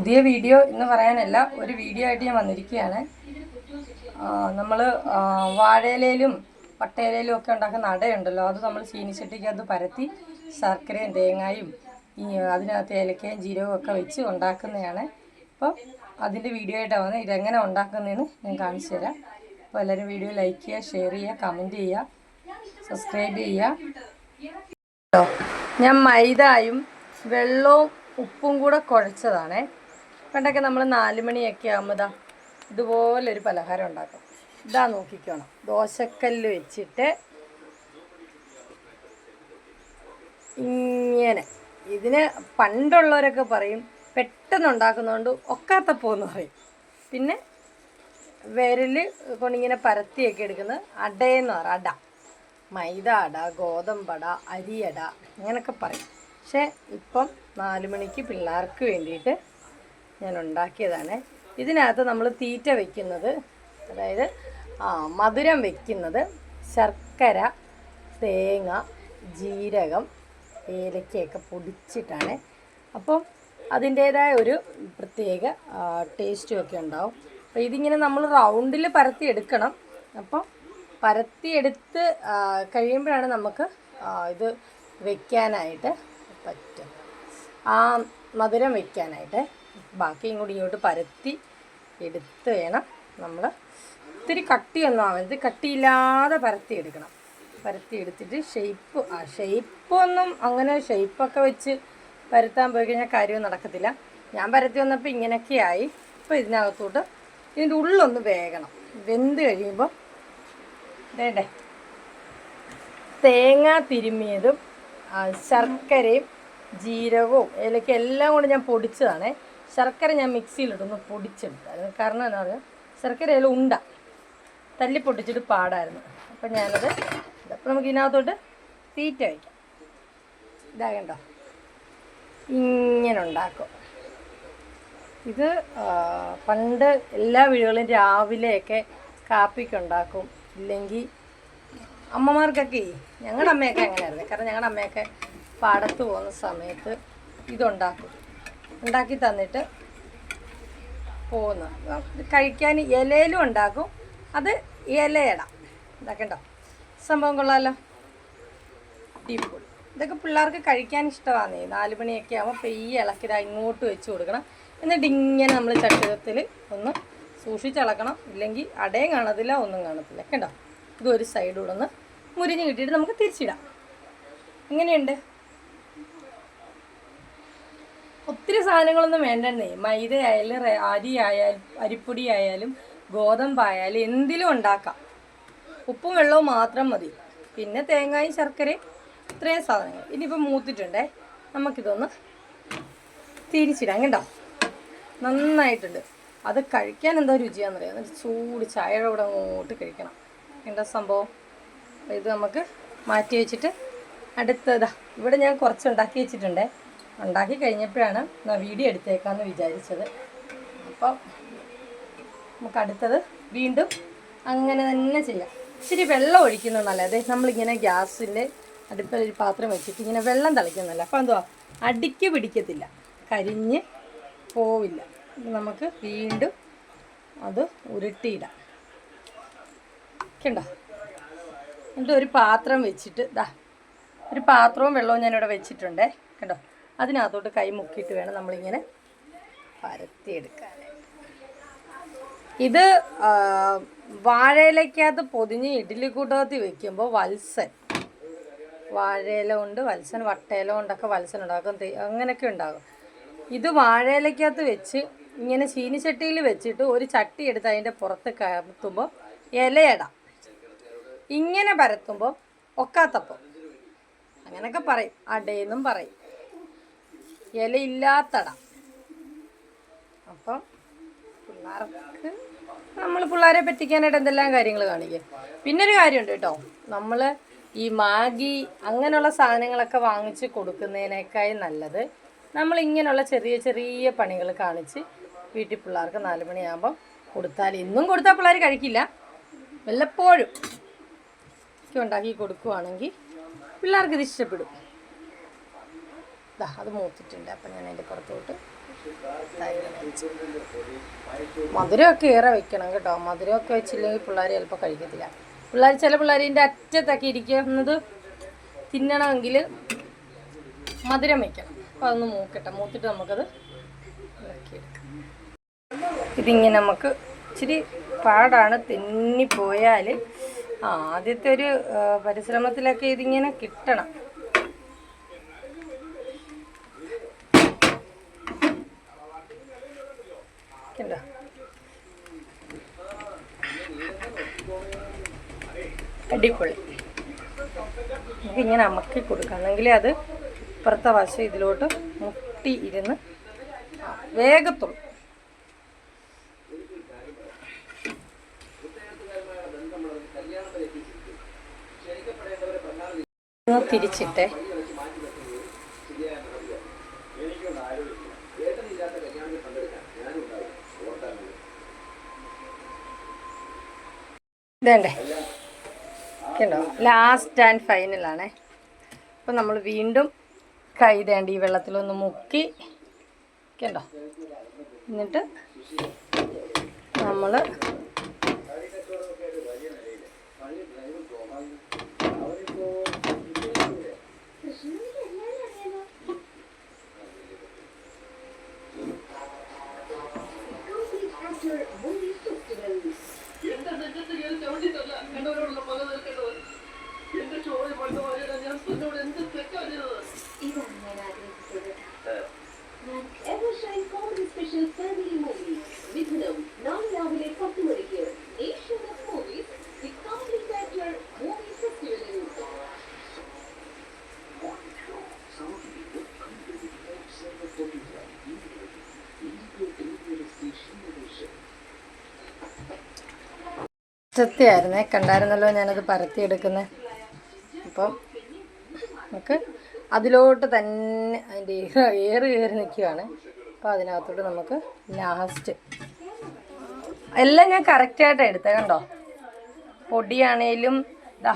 പുതിയ വീഡിയോ എന്ന് പറയാനല്ല ഒരു വീഡിയോ ആയിട്ട് ഞാൻ വന്നിരിക്കുകയാണ്. നമ്മൾ വാഴയിലയിലും പട്ടയിലയിലും ഒക്കെ ഉണ്ടാക്കുന്ന അടയുണ്ടല്ലോ അത് നമ്മൾ ചീനിച്ചട്ടിക്കകത്ത് പരത്തി ശർക്കരയും തേങ്ങായും ഈ അതിനകത്ത് ഏലക്കയും ജീരകവും ഒക്കെ വെച്ച് ഉണ്ടാക്കുന്നതാണ്. അപ്പോൾ അതിന്റെ വീഡിയോ ആയിട്ടാണ് വന്നത്. ഇതെങ്ങനെ ഉണ്ടാക്കുന്നതെന്ന് ഞാൻ കാണിച്ചു തരാം. അപ്പോൾ എല്ലാവരും വീഡിയോ ലൈക്ക് ചെയ്യുക ഷെയർ ചെയ്യുക കമന്റ് ചെയ്യുക സബ്സ്ക്രൈബ് ചെയ്യുക. ഞാൻ മൈദായും വെള്ളവും ഉപ്പും കൂടെ കുഴച്ചതാണേ. പണ്ടൊക്കെ നമ്മൾ നാല് മണിയൊക്കെ ആകുമ്പോൾ ഇതുപോലൊരു പലഹാരം ഉണ്ടാക്കും. ഇതാ നോക്കിക്കോണം. ദോശക്കല്ല് വെച്ചിട്ട് ഇങ്ങനെ. ഇതിന് പണ്ടുള്ളവരൊക്കെ പറയും പെട്ടെന്ന് ഉണ്ടാക്കുന്നതുകൊണ്ട് ഒക്കാത്തപ്പോന്ന് പറയും. പിന്നെ വിരൽ കൊണ്ടിങ്ങനെ പരത്തിയൊക്കെ എടുക്കുന്നത് അടയെന്ന് പറയും അട. മൈദ അട ഗോതമ്പട അരിയട അങ്ങനെയൊക്കെ പറയും. പക്ഷേ ഇപ്പം നാല് മണിക്ക് പിള്ളേർക്ക് വേണ്ടിയിട്ട് ഞാൻ ഉണ്ടാക്കിയതാണ്. ഇതിനകത്ത് നമ്മൾ തീറ്റ വയ്ക്കുന്നത് അതായത് ആ മധുരം വയ്ക്കുന്നത് ശർക്കര തേങ്ങ ജീരകം ഏലക്കയൊക്കെ പൊടിച്ചിട്ടാണ്. അപ്പം അതിന്റേതായ ഒരു പ്രത്യേക ടേസ്റ്റും ഒക്കെ ഉണ്ടാവും. അപ്പോൾ ഇതിങ്ങനെ നമ്മൾ റൗണ്ടിൽ പരത്തി എടുക്കണം അപ്പം പരത്തിയെടുത്ത് കഴിയുമ്പോഴാണ് നമുക്ക് ഇത് വെക്കാനായിട്ട് പറ്റും. ആ മധുരം വെക്കാനായിട്ട്. ബാക്കിയും കൂടി ഇങ്ങോട്ട് പരത്തി എടുത്ത് വേണം നമ്മൾ ഇത്തിരി കട്ടിയൊന്നും ആവരുത്. കട്ടിയില്ലാതെ പരത്തി എടുക്കണം. പരത്തി എടുത്തിട്ട് ഷെയ്പ്പ് ആ ഷെയ്പ്പൊന്നും അങ്ങനെ ഷെയ്പ്പൊക്കെ വെച്ച് പരത്താൻ പോയി കഴിഞ്ഞാൽ കാര്യവും നടക്കത്തില്ല. ഞാൻ പരത്തി വന്നപ്പോൾ ഇങ്ങനെയൊക്കെയായി. അപ്പോൾ ഇതിനകത്തോട്ട് ഇതിന്റെ ഉള്ളൊന്ന് വേകണം. വെന്ത് കഴിയുമ്പോൾ വേണ്ടേ? തേങ്ങ തിരുമ്മിയതും ശർക്കരയും ജീരകവും ഏലക്ക എല്ലാം കൂടെ ഞാൻ പൊടിച്ചതാണ്. ശർക്കര ഞാൻ മിക്സിയിലിട്ടൊന്ന് പൊടിച്ചെടുത്തായിരുന്നു കാരണം എന്താ പറയുക ശർക്കര അതിൽ ഉണ്ട തല്ലി പൊട്ടിച്ചിട്ട് പാടായിരുന്നു. അപ്പം ഞാനത് അപ്പം നമുക്ക് ഇതിനകത്തോട്ട് തീറ്റ വയ്ക്കാം ഇതാകണ്ടോ ഇങ്ങനെ ഉണ്ടാക്കും. ഇത് പണ്ട് എല്ലാ വീടുകളും രാവിലെയൊക്കെ കാപ്പിക്ക് ഉണ്ടാക്കും. ഇല്ലെങ്കിൽ അമ്മമാർക്കൊക്കെ ഞങ്ങളുടെ അമ്മയൊക്കെ അങ്ങനെയായിരുന്നു. കാരണം ഞങ്ങളുടെ അമ്മയൊക്കെ പാടത്ത് പോകുന്ന സമയത്ത് ഇതുണ്ടാക്കും. ഉണ്ടാക്കി തന്നിട്ട് പോകുന്നു. കഴിക്കാൻ ഇലയിലും ഉണ്ടാക്കും. അത് ഇലയട. ഇതാക്കണ്ടോ? സംഭവം കൊള്ളാമല്ലോ അടിപൊളി. ഇതൊക്കെ പിള്ളേർക്ക് കഴിക്കാൻ ഇഷ്ടമാണ് നാല് മണിയൊക്കെ ആകുമ്പോൾ പെയ്യ ഇളക്കിതാ ഇങ്ങോട്ട് വെച്ച് കൊടുക്കണം. എന്നിട്ട് ഇങ്ങനെ നമ്മൾ ചട്ടുകത്തിൽ ഒന്ന് സൂക്ഷിച്ചിളക്കണം ഇല്ലെങ്കിൽ അടയും കാണത്തില്ല ഒന്നും കാണത്തില്ല. കേട്ടോ ഇത് ഒരു കൂടെ ഒന്ന് മുരിഞ്ഞ് കിട്ടിയിട്ട് നമുക്ക് തിരിച്ചിടാം. എങ്ങനെയുണ്ട്? ഒത്തിരി സാധനങ്ങളൊന്നും വേണ്ടെന്നേ. മൈദ ആയാലും അരി ആയാലും അരിപ്പൊടി ആയാലും ഗോതമ്പായാലും എന്തിലും ഉണ്ടാക്കാം. ഉപ്പും വെള്ളവും മാത്രം മതി. പിന്നെ തേങ്ങായും ശർക്കരയും ഇത്രയും സാധനങ്ങൾ. ഇനിയിപ്പോൾ മൂത്തിട്ടുണ്ടേ. നമുക്കിതൊന്ന് തിരിച്ചിടാം കേട്ടോ. നന്നായിട്ടുണ്ട്. അത് കഴിക്കാൻ എന്തോ രുചിയാണെന്നറിയാം എന്നിട്ട് ചൂട് ചായയുടെ കൂടെ അങ്ങോട്ട് കഴിക്കണം. എന്താ സംഭവം? ഇത് നമുക്ക് മാറ്റി വെച്ചിട്ട് അടുത്തതാ. ഇവിടെ ഞാൻ കുറച്ച് ഉണ്ടാക്കി വെച്ചിട്ടുണ്ടേ. ഉണ്ടാക്കി കഴിഞ്ഞപ്പോഴാണ് ഞാൻ വീഡിയോ എടുത്തേക്കാമെന്ന് വിചാരിച്ചത്. അപ്പം നമുക്ക് അടുത്തത് വീണ്ടും അങ്ങനെ തന്നെ ചെയ്യാം. ഇച്ചിരി വെള്ളം ഒഴിക്കുന്നുണ്ടല്ലേ അതെ നമ്മളിങ്ങനെ ഗ്യാസിന്റെ അടുപ്പിൽ ഒരു പാത്രം വെച്ചിട്ട് ഇങ്ങനെ വെള്ളം തിളയ്ക്കുന്നില്ല അപ്പോൾ എന്തുവാ? അടിക്ക് പിടിക്കത്തില്ല. കരിഞ്ഞ് പോവില്ല. നമുക്ക് വീണ്ടും അത് ഉരുട്ടിയിടാം. കണ്ടോ? എന്നിട്ട് ഒരു പാത്രം വെച്ചിട്ട് ദാ ഒരു പാത്രവും വെള്ളവും ഞാനിവിടെ വെച്ചിട്ടുണ്ടേ. കണ്ടോ? അതിനകത്തോട്ട് കൈ മുക്കിയിട്ട് വേണം നമ്മളിങ്ങനെ പരത്തിയെടുക്കാൻ ഇത് വാഴയിലക്കകത്ത് പൊതിഞ്ഞ് ഇഡ്ഡലി കൂട്ടകത്തി വെക്കുമ്പോൾ വത്സൻ. വാഴയില കൊണ്ട് വത്സൻ വട്ടയില കൊണ്ടൊക്കെ വത്സൻ ഉണ്ടാക്കും. അങ്ങനെയൊക്കെ ഉണ്ടാകും ഇത് വാഴയിലക്കകത്ത് വെച്ച് ഇങ്ങനെ ചീനിച്ചട്ടിയിൽ വെച്ചിട്ട് ഒരു ചട്ടി എടുത്ത് അതിന്റെ പുറത്ത് കയർത്തുമ്പോൾ ഇലയിടാം. ഇങ്ങനെ പരത്തുമ്പോൾ ഒക്കാത്തപ്പം. അങ്ങനെയൊക്കെ പറയും. അടയെന്നും പറയും. ഇലയില്ലാത്തട. അപ്പം പിള്ളേർക്ക് നമ്മൾ പിള്ളേരെ പറ്റിക്കാനായിട്ട് എന്തെല്ലാം കാര്യങ്ങൾ കാണിക്കുക പിന്നെ ഒരു കാര്യമുണ്ട് കേട്ടോ. നമ്മൾ ഈ മാഗി അങ്ങനെയുള്ള സാധനങ്ങളൊക്കെ വാങ്ങിച്ച് കൊടുക്കുന്നതിനേക്കായി നല്ലത് നമ്മൾ ഇങ്ങനെയുള്ള ചെറിയ ചെറിയ പണികൾ കാണിച്ച് വീട്ടിൽ പിള്ളേർക്ക് നാല് മണിയാകുമ്പം കൊടുത്താൽ ഇന്നും കൊടുത്താൽ പിള്ളേർ കഴിക്കില്ല. വല്ലപ്പോഴും ഉണ്ടാക്കി കൊടുക്കുവാണെങ്കിൽ പിള്ളേർക്ക് ഇത് ഇഷ്ടപ്പെടും. ദാ അത് മൂത്തിട്ടുണ്ട്. അപ്പം ഞാൻ അതിന്റെ പുറത്തോട്ട് മധുരമൊക്കെ ഏറെ വെക്കണം കേട്ടോ. മധുരമൊക്കെ വെച്ചില്ലെങ്കിൽ പിള്ളേർ ചിലപ്പോൾ കഴിക്കത്തില്ല. പിള്ളേർ ചില പിള്ളേർ ഇതിന്റെ അറ്റത്തൊക്കെ ഇരിക്കുന്നത് തിന്നണമെങ്കിൽ മധുരം വെക്കണം. അപ്പോൾ അതൊന്ന് മൂക്കട്ടെ. മൂത്തിട്ട് നമുക്കത് ഇതിങ്ങനെ നമുക്ക് ഇച്ചിരി പാടാണ്. തിന്നിപ്പോയാൽ ആദ്യത്തെ ഒരു പരിശ്രമത്തിലൊക്കെ ഇതിങ്ങനെ കിട്ടണം കണ്ടോ അടിപൊളി. ഇതിങ്ങനെ അമക്കി കൊടുക്കുകയാണെങ്കിൽ അത് ഇപ്പുറത്തെ വശം ഇതിലോട്ട് മുട്ടി ഇരുന്ന് വേഗത്തുള്ളൂ. തിരിച്ചിട്ടെ. ഇതേണ്ടേ? കണ്ടോ ലാസ്റ്റ് ആൻഡ് ഫൈനലാണേ അപ്പം നമ്മൾ വീണ്ടും കൈ തേണ്ട ഈ വെള്ളത്തിലൊന്ന് മുക്കി കണ്ടോ എന്നിട്ട് നമ്മൾ ഇതാണ് ഞാൻ ആഗ്രഹിച്ചത് ഞാൻ evershine comedy special family movie Midhunam നാളെ രാവിലെ പത്ത് മണിക്ക് Asian movies the comedy factor movie ഫെസ്റ്റിവലിൽ സത്യമായിരുന്നേ കണ്ടായിരുന്നല്ലോ ഞാനത് പരത്തിയെടുക്കുന്നത് അപ്പം നമുക്ക് അതിലോട്ട് തന്നെ അതിന്റെ ഏറ് കയറി നിൽക്കുകയാണ്. അപ്പോൾ അതിനകത്തോട്ട് നമുക്ക് ലാസ്റ്റ് എല്ലാം ഞാൻ കറക്റ്റായിട്ട് എടുത്തേ കണ്ടോ? പൊടിയാണേലും ഇതാ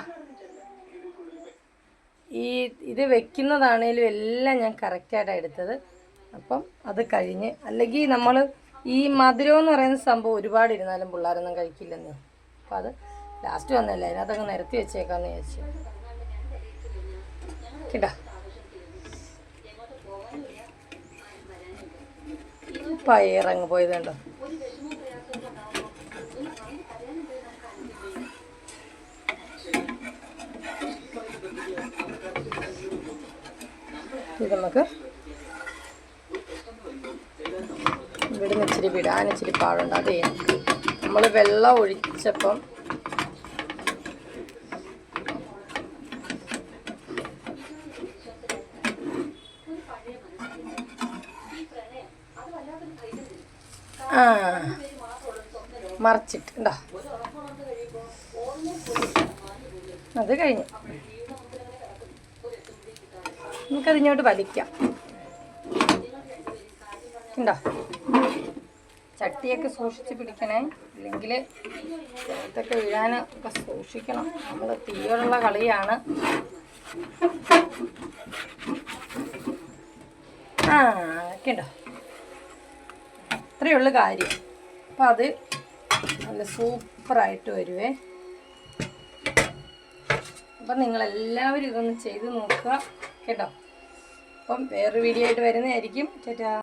ഈ ഇത് വെക്കുന്നതാണേലും എല്ലാം ഞാൻ കറക്റ്റായിട്ടാണ് എടുത്തത്. അപ്പം അത് കഴിഞ്ഞ് അല്ലെങ്കിൽ നമ്മൾ ഈ മധുരം എന്ന് പറയുന്ന സംഭവം ഒരുപാട് ഇരുന്നാലും പിള്ളേരൊന്നും കഴിക്കില്ലെന്ന്. അപ്പം അത് ലാസ്റ്റ് വന്നല്ലേ അതിനകത്തങ്ങ് നിരത്തി വെച്ചേക്കാമെന്ന് വിചാരിച്ചു. കേട്ടോ? പയറങ്ങ് പോയത് കണ്ടോ. ഇത് നമുക്ക് ഇവിടുന്ന് ഇച്ചിരി വിടാൻ ഇച്ചിരി പാടുണ്ട്. അതേ നമ്മൾ വെള്ളം ഒഴിച്ചപ്പം ആ. മറിച്ചിട്ട് ഉണ്ടോ അത് കഴിഞ്ഞു. നമുക്കതിങ്ങോട്ട് വലിക്കാം. ഉണ്ടോ ചട്ടിയൊക്കെ സൂക്ഷിച്ച് പിടിക്കണേ. അല്ലെങ്കിൽ ഇതൊക്കെ വീഴാൻ ഒക്കെ സൂക്ഷിക്കണം. നമ്മൾ തീയോടുള്ള കളിയാണ്. ആ ഒക്കെ ഉണ്ടോ? ഇത്രയേ ഉള്ളൂ കാര്യം. അപ്പം അത് നല്ല സൂപ്പറായിട്ട് വരുവേ. അപ്പം നിങ്ങളെല്ലാവരും ഇതൊന്ന് ചെയ്ത് നോക്കുക കേട്ടോ. അപ്പം വേറൊരു വീഡിയോ ആയിട്ട് വരുന്നതായിരിക്കും. ചേട്ടാ